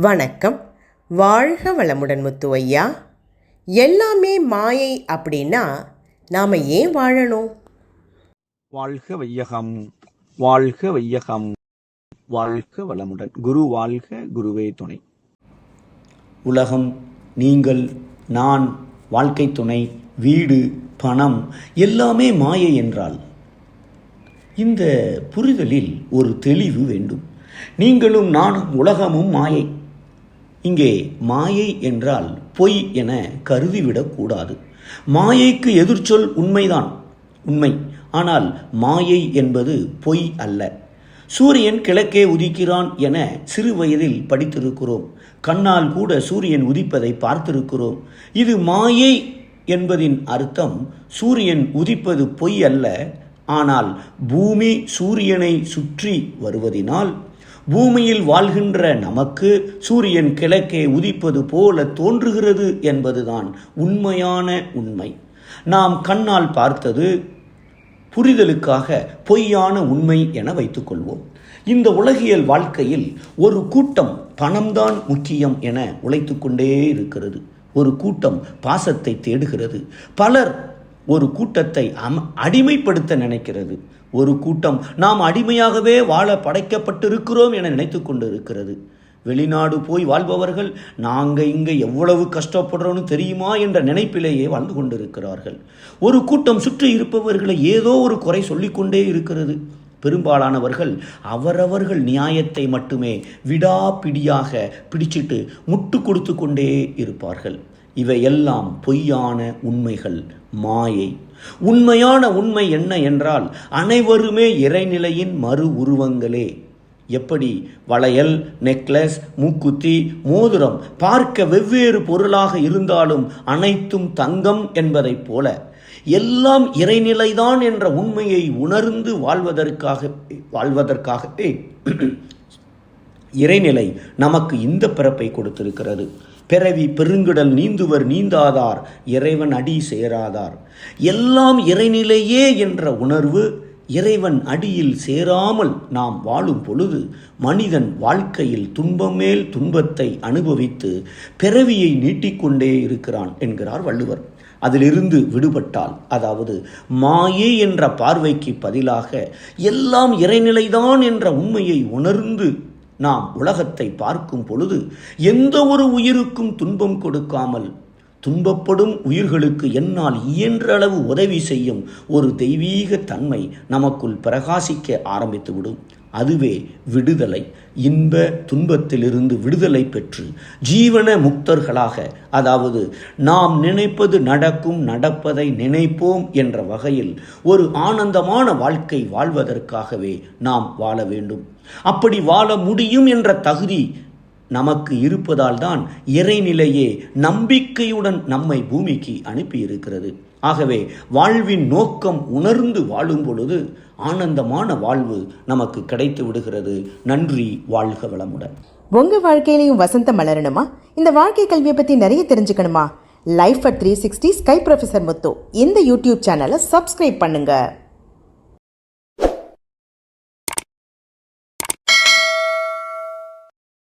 வணக்கம். வாழ்க வளமுடன் முத்து ஐயா எல்லாமே மாயை அப்படின்னா நாம் ஏன் வாழணும்? வாழ்க வையகம் வாழ்க வையகம் வாழ்க வளமுடன். குரு வாழ்க குருவே துணை. உலகம் நீங்கள் நான் வாழ்க்கை துணை வீடு பணம் எல்லாமே மாயை என்றால் இந்த புரிதலில் ஒரு தெளிவு வேண்டும். நீங்களும் நானும் உலகமும் மாயை. இங்கே மாயை என்றால் பொய் என கருதிவிடக்கூடாது மாயைக்கு எதிர்ச்சொல் உண்மைதான் உண்மை. ஆனால் மாயை என்பது பொய் அல்ல. சூரியன் கிழக்கே உதிக்கிறான் என சிறு வயதில் படித்திருக்கிறோம். கண்ணால் கூட சூரியன் உதிப்பதை பார்த்திருக்கிறோம். இது மாயை என்பதின் அர்த்தம் சூரியன் உதிப்பது பொய் அல்ல. ஆனால் பூமி சூரியனை சுற்றி வருவதினால் பூமியில் வாழ்கின்ற நமக்கு சூரியன் கிழக்கே உதிப்பது போல தோன்றுகிறது என்பதுதான் உண்மையான உண்மை. நாம் கண்ணால் பார்த்தது புரிதலுக்காக பொய்யான உண்மை என வைத்துக்கொள்வோம். இந்த உலகியல் வாழ்க்கையில் ஒரு கூட்டம் பணம்தான் முக்கியம் என உழைத்துக்கொண்டே இருக்கிறது. ஒரு கூட்டம் பாசத்தை தேடுகிறது. பலர் ஒரு கூட்டத்தை அம் அடிமைப்படுத்த நினைக்கிறது. ஒரு கூட்டம் நாம் அடிமையாகவே வாழ படைக்கப்பட்டிருக்கிறோம் என நினைத்து கொண்டு இருக்கிறது வெளிநாடு போய் வாழ்பவர்கள் நாங்கள் இங்கே எவ்வளவு கஷ்டப்படுறோன்னு தெரியுமா என்ற நினைப்பிலேயே வாழ்ந்து கொண்டிருக்கிறார்கள். ஒரு கூட்டம் சுற்றி இருப்பவர்களை ஏதோ ஒரு குறை சொல்லிக்கொண்டே இருக்கிறது. பெரும்பாலானவர்கள் அவரவர்கள் நியாயத்தை மட்டுமே விடாப்பிடியாக பிடிச்சிட்டு முட்டு கொடுத்து கொண்டே இருப்பார்கள். இவையெல்லாம் பொய்யான உண்மைகள் மாயை. உண்மையான உண்மை என்ன என்றால் அனைவருமே இறைநிலையின் மறு உருவங்களே. எப்படி? வளையல் நெக்லஸ் மூக்குத்தி மோதிரம். பார்க்க வெவ்வேறு பொருளாக இருந்தாலும் அனைத்தும் தங்கம் என்பதைப் போல எல்லாம் இறைநிலைதான் என்ற உண்மையை உணர்ந்து வாழ்வதற்காக வாழ்வதற்காகவே இறைநிலை நமக்கு இந்த பிறப்பை கொடுத்திருக்கிறது. பிறவி பெருங்குடல் நீந்துவர் நீந்தாதார் இறைவன் அடி சேராதார். எல்லாம் இறைநிலையே என்ற உணர்வு இறைவன் அடியில் சேராமல் நாம் வாழும் பொழுது மனிதன் வாழ்க்கையில் துன்பம் மேல் துன்பத்தை அனுபவித்து பிறவியை நீட்டிக்கொண்டே இருக்கிறான் என்கிறார் வள்ளுவர். அதிலிருந்து விடுபட்டால் அதாவது மாயே என்ற பார்வைக்கு பதிலாக எல்லாம் இறைநிலைதான் என்ற உண்மையை உணர்ந்து நாம் உலகத்தை பார்க்கும் பொழுது எந்த ஒரு உயிருக்கும் துன்பம் கொடுக்காமல் துன்பப்படும் உயிர்களுக்கு என்னால் இயன்ற அளவு உதவி செய்யும் ஒரு தெய்வீக தன்மை நமக்குள் பிரகாசிக்க ஆரம்பித்துவிடும். அதுவே விடுதலை. இன்ப துன்பத்திலிருந்து விடுதலை பெற்று ஜீவன முக்தர்களாக அதாவது நாம் நினைப்பது நடக்கும் நடப்பதை நினைப்போம் என்ற வகையில் ஒரு ஆனந்தமான வாழ்க்கை வாழ்வதற்காகவே நாம் வாழ வேண்டும். அப்படி வாழ முடியும் என்ற தகுதி நமக்கு இருப்பதால்தான் இறைநிலையே நம்பிக்கையுடன் நம்மை பூமிக்கு அனுப்பியிருக்கிறது. ஆகவே வாழ்வின் நோக்கம் உணர்ந்து வாழும் பொழுது ஆனந்தமான வாழ்வு நமக்கு கிடைத்து விடுகிறது. நன்றி வாழ்க வளமுடன். உங்கள் வாழ்க்கையிலையும் வசந்தம் மலரணுமா? இந்த வாழ்க்கை கல்வியை பற்றி நிறைய தெரிஞ்சுக்கணுமா? Life at three sixty sky professor Muthu. இந்த யூடியூப் சேனலை சப்ஸ்கிரைப் பண்ணுங்கள்